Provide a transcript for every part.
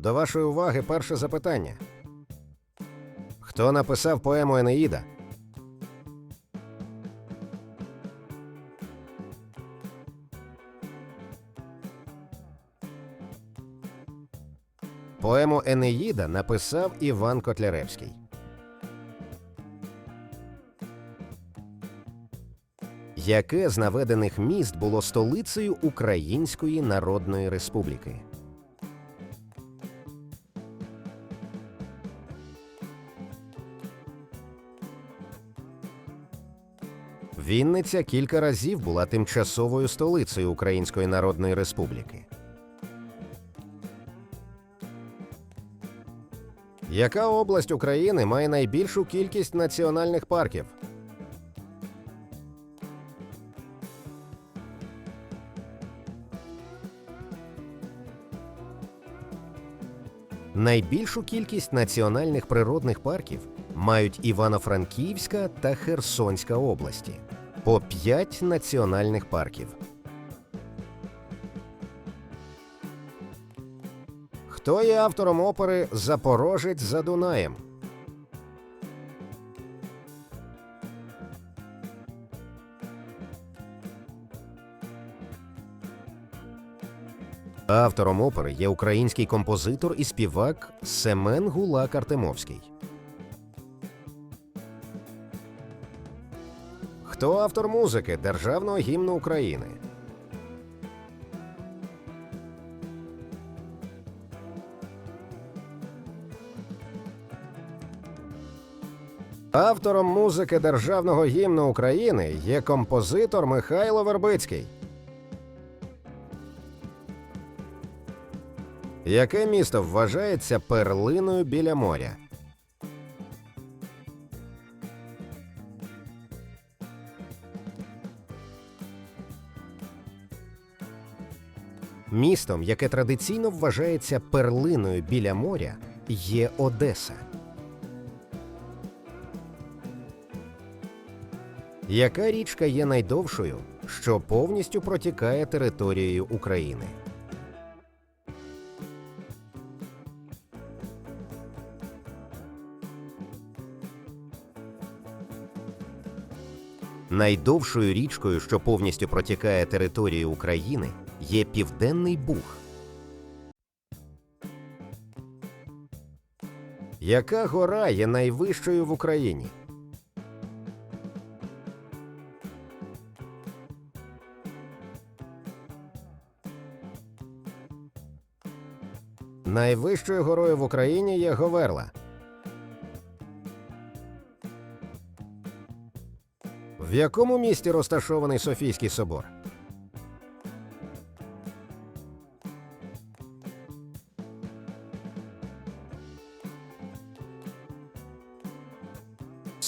До вашої уваги перше запитання. Хто написав поему Енеїда? Поему Енеїда написав Іван Котляревський. Яке з наведених міст було столицею Української Народної Республіки? Вінниця кілька разів була тимчасовою столицею Української Народної Республіки. Яка область України має найбільшу кількість національних парків? Найбільшу кількість національних природних парків мають Івано-Франківська та Херсонська області по 5 національних парків. Хто є автором опери Запорожець за Дунаєм? Автором опери є український композитор і співак Семен Гулак Артемовський. Хто автор музики Державного гімну України? Автором музики Державного гімну України є композитор Михайло Вербицький. Яке місто вважається перлиною біля моря? Містом, яке традиційно вважається перлиною біля моря, є Одеса. Яка річка є найдовшою, що повністю протікає територією України? Найдовшою річкою, що повністю протікає територією України, є Південний Буг. Яка гора є найвищою в Україні? Найвищою горою в Україні є Говерла. В якому місті розташований Софійський собор?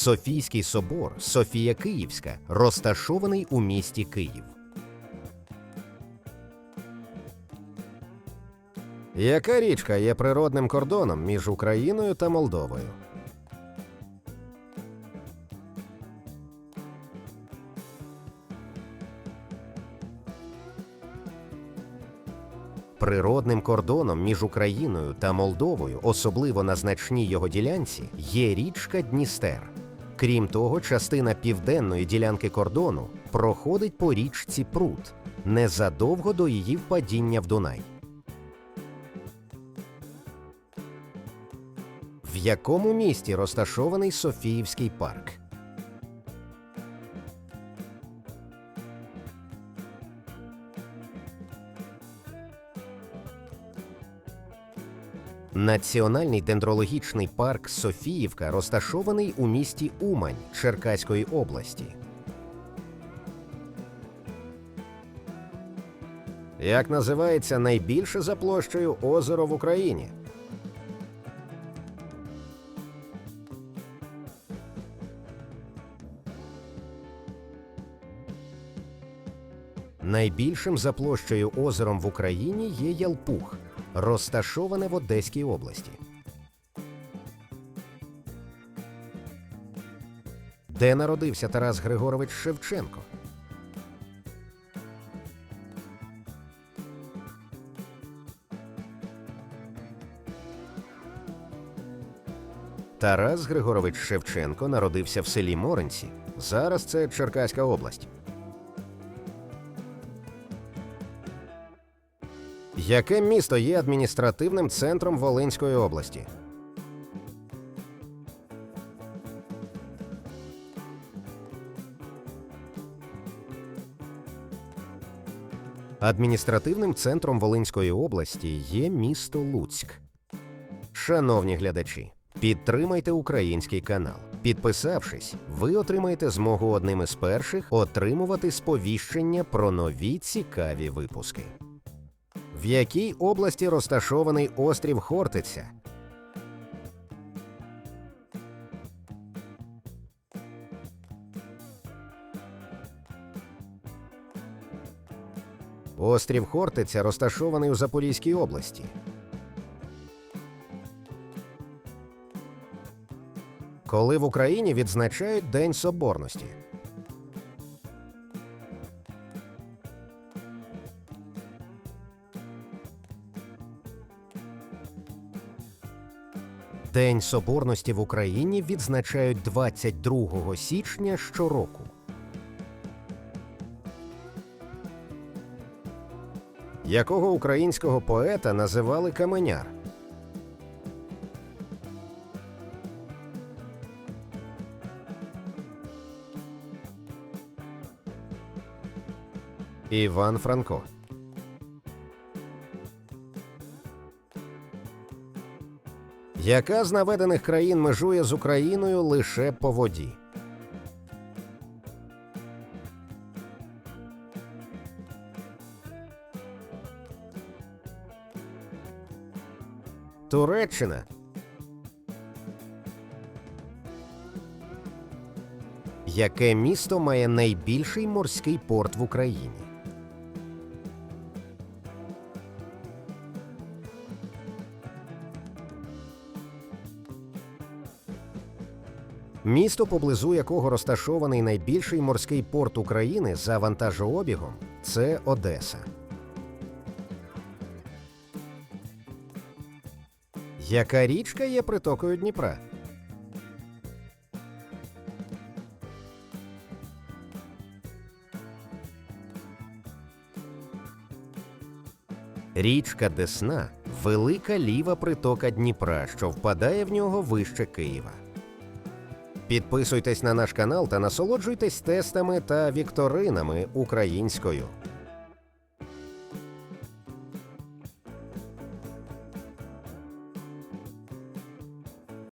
Софійський собор Софія Київська розташований у місті Київ. Яка річка є природним кордоном між Україною та Молдовою? Природним кордоном між Україною та Молдовою, особливо на значній його ділянці, є річка Дністер. Крім того, частина південної ділянки кордону проходить по річці Прут незадовго до її впадіння в Дунай. В якому місті розташований Софіївський парк? Національний дендрологічний парк Софіївка розташований у місті Умань Черкаської області. Як називається найбільше за площею озеро в Україні? Найбільшим за площею озером в Україні є Ялпух, розташоване в Одеській області. Де народився Тарас Григорович Шевченко? Тарас Григорович Шевченко народився в селі Моренці. Зараз це Черкаська область. Яке місто є адміністративним центром Волинської області? Адміністративним центром Волинської області є місто Луцьк. Шановні глядачі, підтримайте український канал. Підписавшись, ви отримаєте змогу одним із перших отримувати сповіщення про нові цікаві випуски. В якій області розташований острів Хортиця? Острів Хортиця розташований у Запорізькій області. Коли в Україні відзначають День Соборності. День Соборності в Україні відзначають 22 січня щороку. Якого українського поета називали Каменяр? Іван Франко. Яка з наведених країн межує з Україною лише по воді? Туреччина. Яке місто має найбільший морський порт в Україні? Місто, поблизу якого розташований найбільший морський порт України за вантажообігом, це Одеса. Яка річка є притокою Дніпра? Річка Десна велика ліва притока Дніпра, що впадає в нього вище Києва. Підписуйтесь на наш канал та насолоджуйтесь тестами та вікторинами українською.